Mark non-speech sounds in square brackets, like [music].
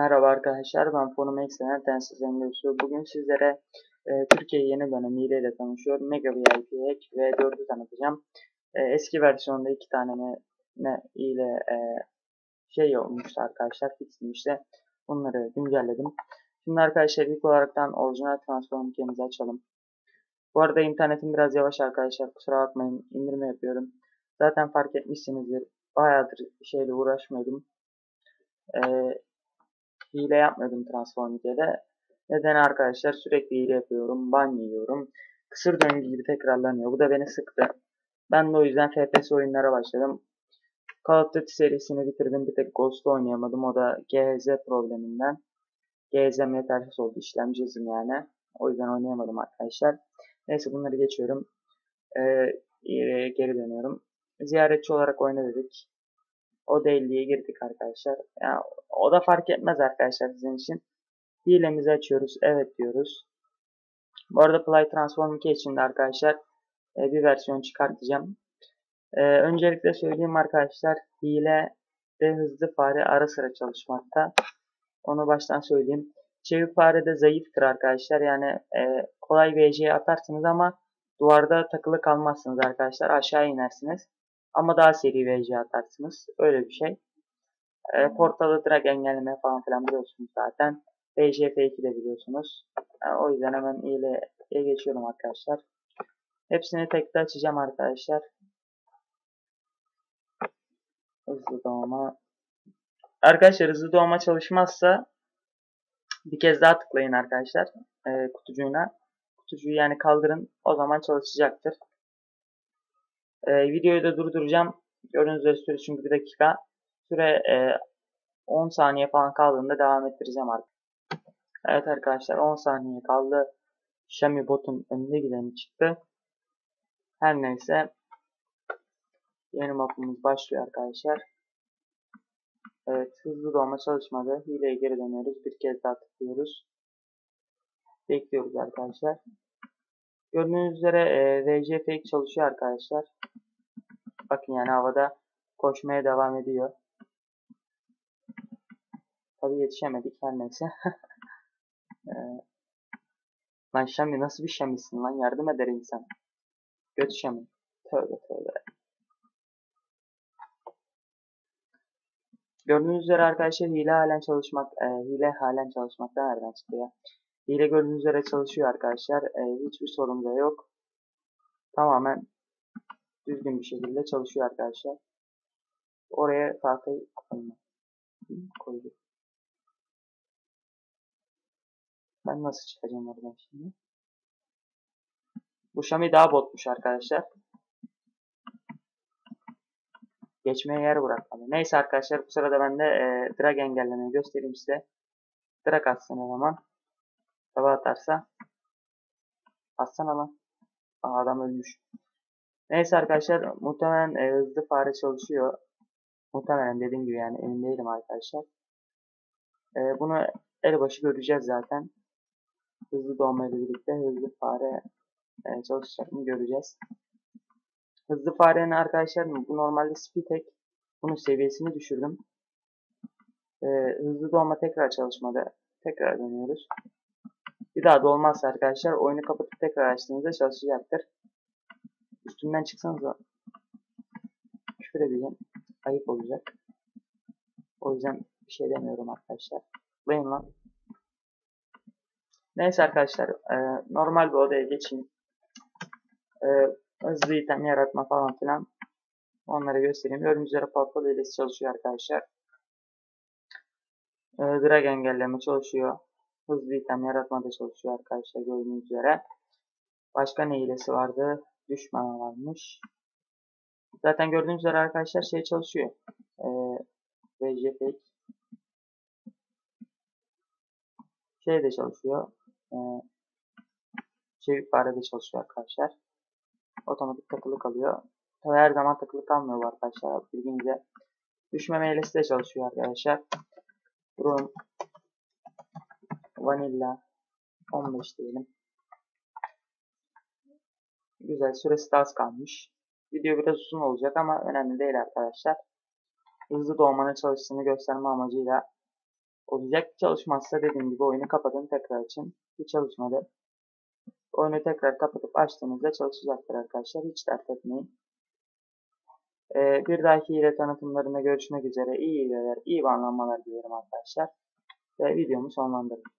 Merhaba arkadaşlar, ben Fonum Densiz Engülsü. Bugün sizlere e, Türkiye yeni dönemiyle ile tanışıyor. Mega VIP Hack ve 4'ü tanıtacağım. E, eski versiyonda iki tane ne, ne ile e, şey olmuştu arkadaşlar, fixilmişti. Bunları güncelledim. Şimdi arkadaşlar ilk olaraktan orijinal transform kemizi açalım. Bu arada internetim biraz yavaş arkadaşlar, kusura bakmayın, indirme yapıyorum. Zaten fark etmişsinizdir, bayağıdır şeyle uğraşmıyordum. Eee hile yapmıyordum Transformity'de. Neden arkadaşlar? Sürekli hile yapıyorum, ban yiyorum. Kısır döngü gibi tekrarlanıyor. Bu da beni sıktı. Ben de o yüzden FPS oyunlara başladım. Call of Duty serisini bitirdim. Bir tek Ghost oynayamadım. O da GHZ probleminden. GHZ'm yetersiz oldu. İşlemci yani. O yüzden oynayamadım arkadaşlar. Neyse bunları geçiyorum. Ee, geri dönüyorum. Ziyaretçi olarak oyna dedik. O değilliğe girdik arkadaşlar. Yani o da fark etmez arkadaşlar sizin için. Hilemizi açıyoruz. Evet diyoruz. Bu arada Play Transform 2 için de arkadaşlar e, bir versiyon çıkartacağım. E, öncelikle söyleyeyim arkadaşlar. Hile ve hızlı fare ara sıra çalışmakta. Onu baştan söyleyeyim. Çevik fare de zayıftır arkadaşlar. Yani e, kolay VC'ye atarsınız ama duvarda takılı kalmazsınız arkadaşlar. Aşağı inersiniz. Ama daha seri VC atarsınız. Öyle bir şey. E, portalı drag engelleme falan filan biliyorsunuz zaten. VCF2 de biliyorsunuz. Yani o yüzden hemen ile geçiyorum arkadaşlar. Hepsini tekrar açacağım arkadaşlar. Hızlı doğma. Arkadaşlar hızlı doğma çalışmazsa bir kez daha tıklayın arkadaşlar e, kutucuğuna. Kutucuğu yani kaldırın. O zaman çalışacaktır. E, videoyu da durduracağım. Gördüğünüz üzere süresi çünkü bir dakika. Süre e, 10 saniye falan kaldığında devam ettireceğim artık. Evet arkadaşlar 10 saniye kaldı. Xiaomi botun önünde gideni çıktı. Her neyse. Yeni mapımız başlıyor arkadaşlar. Evet hızlı doğma çalışmadı. Hileye geri dönüyoruz. Bir kez daha tıklıyoruz. Bekliyoruz arkadaşlar. Gördüğünüz üzere e, fake çalışıyor arkadaşlar. Bakın yani havada koşmaya devam ediyor. Tabi yetişemedik her neyse. ee, [laughs] lan Şami nasıl bir Şami'sin lan yardım eder insan. Göt Şami. Tövbe tövbe. Gördüğünüz üzere arkadaşlar hile halen çalışmak, e, hile halen çalışmakta nereden çıktı ya? Hile gördüğünüz üzere çalışıyor arkadaşlar. E, hiçbir sorun da yok. Tamamen düzgün bir şekilde çalışıyor arkadaşlar. Oraya tahtayı koyduk. Ben nasıl çıkacağım oradan şimdi? Bu Xiaomi daha botmuş arkadaşlar. Geçmeye yer bırakmadı. Neyse arkadaşlar bu sırada ben de e, drag engellemeyi göstereyim size. Drag atsın o zaman. Tava atarsa. Atsana lan. Aa, adam ölmüş. Neyse arkadaşlar muhtemelen e, hızlı fare çalışıyor. Muhtemelen dediğim gibi yani emin değilim arkadaşlar. E, bunu el başı göreceğiz zaten. Hızlı doğma ile birlikte hızlı fare e, çalışacak mı göreceğiz. Hızlı farenin arkadaşlar bu normalde Spitek. Bunun seviyesini düşürdüm. E, hızlı doğma tekrar çalışmadı. Tekrar dönüyoruz. Bir daha da olmazsa arkadaşlar oyunu kapatıp tekrar açtığınızda çalışacaktır. Üstünden çıksanız küfür edeceğim. Ayıp olacak. O yüzden bir şey demiyorum arkadaşlar. Tıklayın lan. Neyse arkadaşlar. E, normal bir odaya geçeyim. E, hızlı item yaratma falan filan. Onları göstereyim. Gördüğünüz üzere hilesi çalışıyor arkadaşlar. E, drag engelleme çalışıyor. Hızlı item yaratma da çalışıyor arkadaşlar gördüğünüz üzere. Başka ne hilesi vardı? Düşmana varmış. Zaten gördüğünüz üzere arkadaşlar şey çalışıyor. Ee, VGFX şey de çalışıyor. Ee, çevik fare çalışıyor arkadaşlar. Otomatik takılı kalıyor. Tabi her zaman takılı kalmıyor bu arkadaşlar. Bilginize. Düşme meylesi de çalışıyor arkadaşlar. Room Vanilla 15 diyelim. Güzel süresi de az kalmış. Video biraz uzun olacak ama önemli değil arkadaşlar. Hızlı doğmanın çalıştığını gösterme amacıyla olacak. Çalışmazsa dediğim gibi oyunu kapatın tekrar için. Bir çalışmadı. Oyunu tekrar kapatıp açtığınızda çalışacaktır arkadaşlar. Hiç dert etmeyin. Ee, bir dahaki hile tanıtımlarında görüşmek üzere. İyi hileler, iyi bağlanmalar diliyorum arkadaşlar. Ve videomu sonlandırdım.